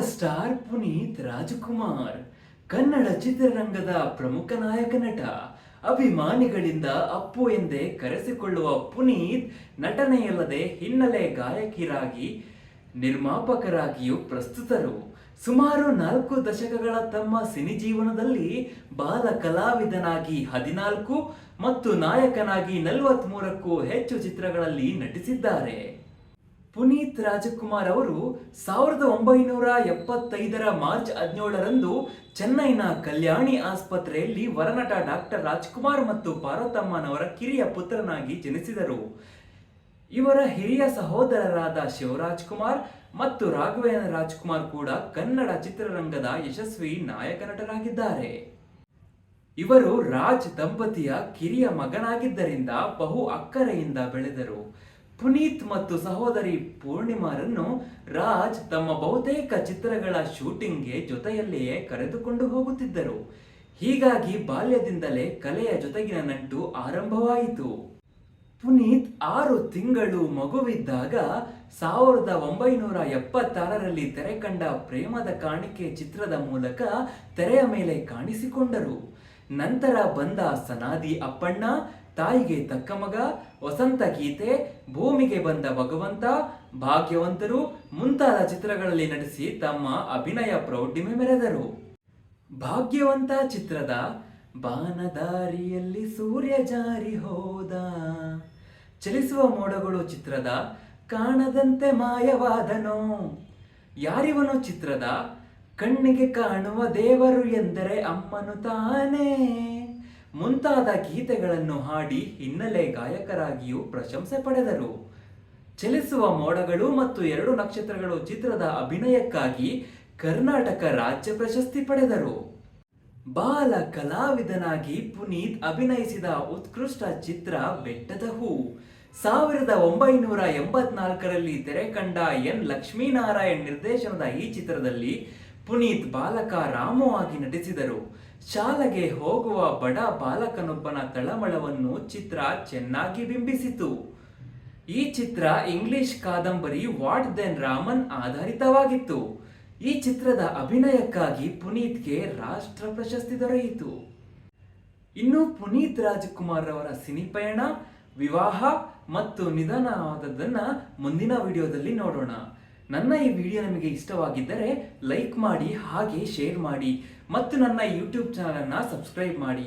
Star Puneeth Rajkumar. Kannada ಚಿತ್ರರಂಗದ ಪ್ರಮುಖ ನಾಯಕ ನಟ. ಅಭಿಮಾನಿಗಳಿಂದ ಅಪ್ಪು ಎಂದೇ ಕರೆಸಿಕೊಳ್ಳುವ ಪುನೀತ್ ನಟನೆಯಲ್ಲದೆ ಹಿನ್ನೆಲೆ ಗಾಯಕಿರಾಗಿ, ನಿರ್ಮಾಪಕರಾಗಿಯೂ ಪ್ರಸ್ತುತರು. ಸುಮಾರು ನಾಲ್ಕು ದಶಕಗಳ ತಮ್ಮ ಸಿನಿ ಜೀವನದಲ್ಲಿ ಬಾಲ ಕಲಾವಿದನಾಗಿ ಹದಿನಾಲ್ಕು ಮತ್ತು ನಾಯಕನಾಗಿ ನಲವತ್ಮೂರಕ್ಕೂ ಹೆಚ್ಚು ಚಿತ್ರಗಳಲ್ಲಿ ನಟಿಸಿದ್ದಾರೆ. ಪುನೀತ್ ರಾಜಕುಮಾರ್ ಅವರು ಸಾವಿರದ ಒಂಬೈನೂರ ಎಪ್ಪತ್ತೈದರ ಮಾರ್ಚ್ ಹದಿನೇಳರಂದು ಚೆನ್ನೈನ ಕಲ್ಯಾಣಿ ಆಸ್ಪತ್ರೆಯಲ್ಲಿ ವರನಟ ಡಾಕ್ಟರ್ ರಾಜ್ಕುಮಾರ್ ಮತ್ತು ಪಾರ್ವತಮ್ಮನವರ ಕಿರಿಯ ಪುತ್ರನಾಗಿ ಜನಿಸಿದರು. ಇವರ ಹಿರಿಯ ಸಹೋದರರಾದ ಶಿವರಾಜ್ ಕುಮಾರ್ ಮತ್ತು ರಾಘವೇಂದ್ರ ರಾಜ್ಕುಮಾರ್ ಕೂಡ ಕನ್ನಡ ಚಿತ್ರರಂಗದ ಯಶಸ್ವಿ ನಾಯಕ ನಟರಾಗಿದ್ದಾರೆ. ಇವರು ರಾಜ್ ದಂಪತಿಯ ಕಿರಿಯ ಮಗನಾಗಿದ್ದರಿಂದ ಬಹು ಅಕ್ಕರೆಯಿಂದ ಬೆಳೆದರು. ಪುನೀತ್ ಮತ್ತು ಸಹೋದರಿ ಪೂರ್ಣಿಮಾರನ್ನು ರಾಜ್ ತಮ್ಮ ಬಹುತೇಕ ಚಿತ್ರಗಳ ಶೂಟಿಂಗ್ಗೆ ಜೊತೆಯಲ್ಲಿಯೇ ಕರೆದುಕೊಂಡು ಹೋಗುತ್ತಿದ್ದರು. ಹೀಗಾಗಿ ಬಾಲ್ಯದಿಂದಲೇ ಕಲೆಯ ಜೊತೆಗಿನ ನಂಟು ಆರಂಭವಾಯಿತು. ಪುನೀತ್ ಆರು ತಿಂಗಳು ಮಗುವಿದ್ದಾಗ ಸಾವಿರದ ಒಂಬೈನೂರ ಎಪ್ಪತ್ತಾರರಲ್ಲಿ ತೆರೆ ಕಂಡ ಪ್ರೇಮದ ಕಾಣಿಕೆ ಚಿತ್ರದ ಮೂಲಕ ತೆರೆಯ ಮೇಲೆ ಕಾಣಿಸಿಕೊಂಡರು. ನಂತರ ಬಂದ ಸನಾದಿ ಅಪ್ಪಣ್ಣ ತಾಯಿಗೆ ತಕ್ಕ ಮಗ ವಸಂತ ಗೀತೆ, ಭೂಮಿಗೆ ಬಂದ ಭಗವಂತ, ಭಾಗ್ಯವಂತರು ಮುಂತಾದ ಚಿತ್ರಗಳಲ್ಲಿ ನಟಿಸಿ ತಮ್ಮ ಅಭಿನಯ ಪ್ರೌಢಿಮೆ ಮೆರೆದರು. ಭಾಗ್ಯವಂತ ಚಿತ್ರದ ಬಾನದಾರಿಯಲ್ಲಿ ಸೂರ್ಯ ಜಾರಿ ಹೋದ. ಚಲಿಸುವ ಮೋಡಗಳು ಚಿತ್ರದ ಕಾಣದಂತೆ ಮಾಯವಾದನೋ. ಯಾರಿವನು ಚಿತ್ರದ ಕಣ್ಣಿಗೆ ಕಾಣುವ ದೇವರು ಎಂದರೆ ಅಮ್ಮನು ತಾನೇ. ಮುಂತಾದ ಗೀತೆಗಳನ್ನು ಹಾಡಿ ಹಿನ್ನೆಲೆ ಗಾಯಕರಾಗಿಯೂ ಪ್ರಶಂಸೆ ಪಡೆದರು. ಚಲಿಸುವ ಮೋಡಗಳು ಮತ್ತು ಎರಡು ನಕ್ಷತ್ರಗಳು ಚಿತ್ರದ ಅಭಿನಯಕ್ಕಾಗಿ ಕರ್ನಾಟಕ ರಾಜ್ಯ ಪ್ರಶಸ್ತಿ ಪಡೆದರು. ಬಾಲ ಕಲಾವಿದನಾಗಿ ಪುನೀತ್ ಅಭಿನಯಿಸಿದ ಉತ್ಕೃಷ್ಟ ಚಿತ್ರ ಬೆಟ್ಟದ ಹೂ. ಸಾವಿರದ ಒಂಬೈನೂರ ಎಂಬತ್ನಾಲ್ಕರಲ್ಲಿ ತೆರೆ ಕಂಡ ಎನ್ ಲಕ್ಷ್ಮೀನಾರಾಯಣ್ ನಿರ್ದೇಶನದ ಈ ಚಿತ್ರದಲ್ಲಿ ಪುನೀತ್ ಬಾಲಕ ರಾಮು ಆಗಿ ನಟಿಸಿದರು. ಶಾಲೆಗೆ ಹೋಗುವ ಬಡ ಬಾಲಕನೊಬ್ಬನ ತಳಮಳವನ್ನು ಚಿತ್ರ ಚೆನ್ನಾಗಿ ಬಿಂಬಿಸಿತು. ಈ ಚಿತ್ರ ಇಂಗ್ಲಿಷ್ ಕಾದಂಬರಿ ವಾಟ್ ದೆನ್ ರಾಮನ್ ಆಧಾರಿತವಾಗಿತ್ತು. ಈ ಚಿತ್ರದ ಅಭಿನಯಕ್ಕಾಗಿ ಪುನೀತ್ಗೆ ರಾಷ್ಟ್ರ ಪ್ರಶಸ್ತಿ ದೊರೆಯಿತು. ಇನ್ನು ಪುನೀತ್ ರಾಜ್ಕುಮಾರ್ ಅವರ ಸಿನಿಪಯಣ ವಿವಾಹ ಮತ್ತು ನಿಧನವಾದದ್ದನ್ನು ಮುಂದಿನ ವಿಡಿಯೋದಲ್ಲಿ ನೋಡೋಣ. ನನ್ನ ಈ ವಿಡಿಯೋ ನಿಮಗೆ ಇಷ್ಟವಾಗಿದ್ದರೆ ಲೈಕ್ ಮಾಡಿ, ಹಾಗೆ ಶೇರ್ ಮಾಡಿ ಮತ್ತು ನನ್ನ ಯೂಟ್ಯೂಬ್ ಚಾನಲನ್ನು ಸಬ್ಸ್ಕ್ರೈಬ್ ಮಾಡಿ.